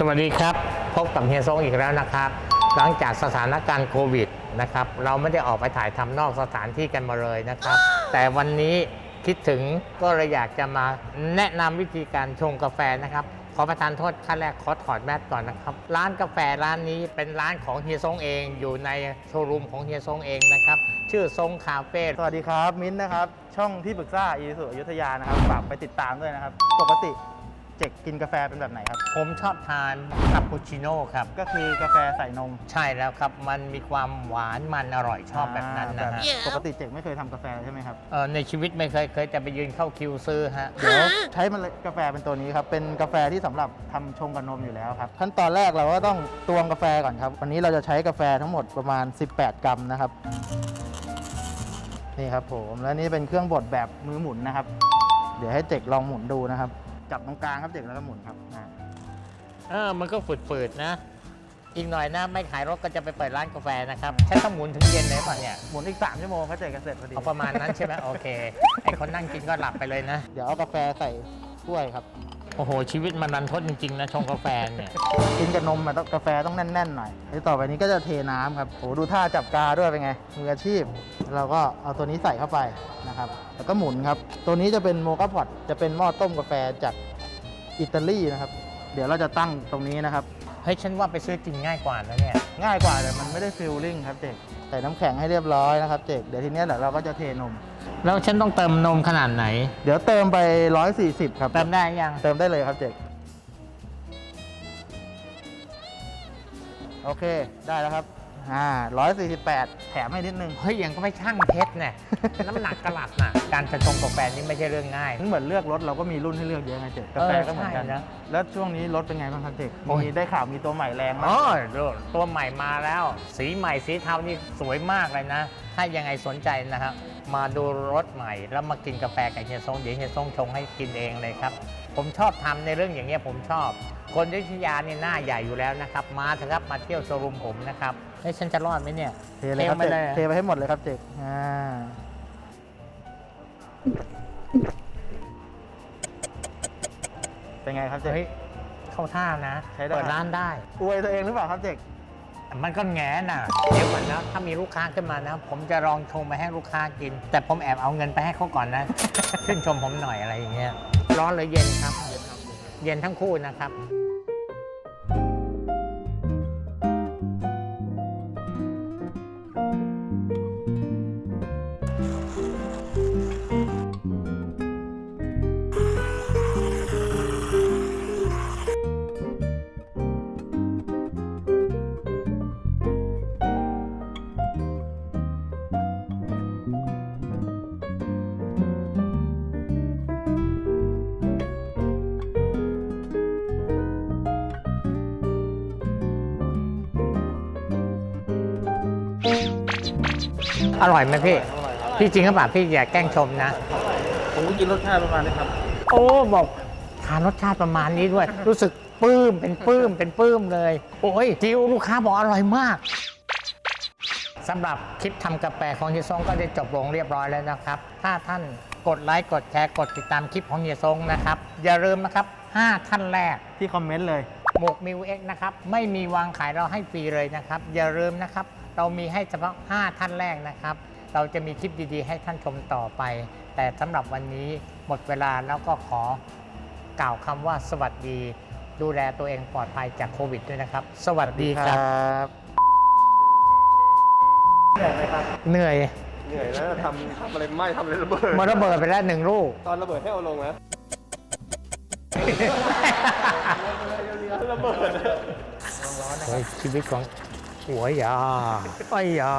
สวัสดีครับ พบกับเฮียซงอีกแล้วนะครับ หลังจากสถานการณ์โควิดนะครับเราไม่ได้ออกไปถ่ายทำนอกสถานที่กันมาเลยนะครับ แต่วันนี้คิดถึงก็เลยอยากจะมาแนะนำวิธีการชงกาแฟนะครับ ขอประทานโทษขั้นแรกขอถอดแมสก่อนนะครับ ร้านกาแฟร้านนี้เป็นร้านของเฮียซงเอง อยู่ในโชว์รูมของเฮียซงเองนะครับชื่อซงคาเฟ่สวัสดีครับ มิ้นท์นะครับช่องที่ปรึกษาอีสุอยุธยานะครับฝากไปติดตามด้วยนะครับ ปกติ เจกกินกาแฟเป็นแบบไหนครับ ผมชอบทานคาปูชิโน่ครับ ก็คือกาแฟใส่นมใช่แล้วครับ มันมีความหวานมันอร่อยชอบแบบนั้นนะอ่าฮะ ปกติเจกไม่เคยทำกาแฟใช่ไหมครับเอ่อในชีวิตไม่เคยเคยจะไปยืนเข้าคิวซื้อฮะ เดี๋ยวใช้เมล็ดกาแฟเป็นตัวนี้ครับเป็นกาแฟที่สำหรับทำชงกับนมอยู่แล้วครับขั้นตอนแรกเราก็ต้องตวงกาแฟก่อนครับ วันนี้เราจะใช้กาแฟทั้งหมดประมาณ 18 กรัมนะครับนี่ครับผมและนี่เป็นเครื่องบดแบบมือหมุนนะครับ เดี๋ยวให้เจกลองหมุนดูนะครับ จับตรงกลางครับเจกแล้วก็หมุนครับอ่าเออมันก็ฝืดๆนะ อีกหน่อยนะไม่ขายรถก็จะไปเปิดร้านกาแฟนะครับใช้ข้าหมุนถึงเย็นเลยป่ะเนี่ยหมุนอีก 3 ชั่วโมงก็เจกก็เสร็จพอดีเอาประมาณนั้นใช่ไหมโอเคไอคนนั่งกินก็หลับไปเลยนะ เดี๋ยวเอากาแฟใส่ถ้วยครับ โอ้โห ชีวิตมันรันทดจริง ๆ นะชงกาแฟเนี่ย กินกับนมมันต้องกาแฟต้องแน่นๆหน่อยแล้วต่อไปนี้ก็จะเทน้ำครับโอ้ดูท่าจับกาด้วยเป็นไงมืออาชีพ เราก็เอาตัวนี้ใส่เข้าไปนะครับ แล้วก็หมุนครับ ตัวนี้จะเป็นโมกาพอตจะเป็นหม้อต้มกาแฟจากอิตาลีนะครับ เดี๋ยวเราจะตั้งตรงนี้นะครับ เฮ้ย ฉันว่าไปซื้อกินง่ายกว่านะเนี่ย ง่ายกว่าแต่มันไม่ได้ฟิลลิ่งครับเจกใส่น้ำแข็งให้เรียบร้อยนะครับเจกเดี๋ยวทีเนี้ยเดี๋ยวเราก็จะเทนม แล้วฉันต้องเติมนมขนาดไหน เดี๋ยวเติมไป 140 ครับ เติมได้ยัง เติมได้เลยครับเจกโอเค ได้แล้วครับ อ่า148 แถมให้นิดนึง เฮ้ยยังก็ไม่ช่างเพชรเนี่ย น้ำหนักกระหลัดน่ะ การจะชงกาแฟนี่ไม่ใช่เรื่องง่าย เหมือนเลือกรถเราก็มีรุ่นให้เลือกเยอะไงเจ๊กาแฟก็เหมือนกันใช่นะ แล้วช่วงนี้รถเป็นไงบ้างครับเจ๊กโอ้ยมีได้ข่าวมีตัวใหม่แรงมาอ๋อกดูตัวใหม่มาแล้ว สีใหม่สีเทานี่สวยมากเลยนะ ถ้ายังไงสนใจนะครับ มาดูรถใหม่ แล้วมากินกาแฟกับเฮียซงเดี๋ยวเฮียซงชงให้กินเองเลยครับ ผมชอบทำในเรื่องอย่างเงี้ยผมชอบ คนอยุธยาเนี่ยหน้าใหญ่อยู่แล้วนะครับ มาเถอะครับมาเที่ยวโชว์รูมผมนะครับเฮ้ยฉันจะรอดไหมเนี่ยเทเลยครับเทไปเจ๊กเลยเทไปให้หมดเลยครับเจ๊กอ่าเป็นไงครับเจ๊กเฮ้ยเข้าท่านะใช้ได้เปิดร้านได้อวยตัวเองหรือเปล่าครับเจ๊ก มันก็แง่น่ะเดี๋ยวก่อนนะถ้ามีลูกค้าขึ้นมานะ ผมจะลองชงไปให้ลูกค้ากิน แต่ผมแอบเอาเงินไปให้เขาก่อนนะ ขึ้นชมผมหน่อยอะไรอย่างเงี้ยร้อนหรือเย็นครับ เย็นทั้งคู่นะครับ อร่อยไหมพี่ พี่จริงหรือเปล่าพี่อย่าแกล้งชมนะ ผมก็กินรสชาติประมาณนี้ครับ โอ้บอกทานรสชาติประมาณนี้ด้วย รู้สึกปลื้มเป็นปลื้มเป็นปลื้มเลย โอ้ยจิวลูกค้าบอกอร่อยมากสำหรับคลิปทำกาแฟของเฮียซงก็ได้จบลงเรียบร้อยแล้วนะครับ ถ้าท่านกดไลค์กดแชร์กดติดตามคลิปของเฮียซงนะครับ อย่าลืมนะครับ 5 ท่านแรกที่คอมเมนต์เลยหมวกมิวเอ็กนะครับ ไม่มีวางขายเราให้ฟรีเลยนะครับ อย่าลืมนะครับ เรามีให้เฉพาะ 5 ท่านแรกนะครับ เราจะมีคลิปดีๆ ให้ท่านชมต่อไป แต่สำหรับวันนี้หมดเวลาแล้วก็ขอกล่าวคำว่าสวัสดี ดูแลตัวเองปลอดภัยจากโควิดด้วยนะครับ สวัสดีครับบเหนื่อยไหมครับ เหนื่อยเหนื่อยแล้วทำทำอะไรไหม้ทำอะไรระเบิดมันระเบิดไปแล้วหนึ่งลูก ตอนระเบิดให้เอาลงนะระเบิดโอ้ยชีวิตของ หัวยาไอ้ยา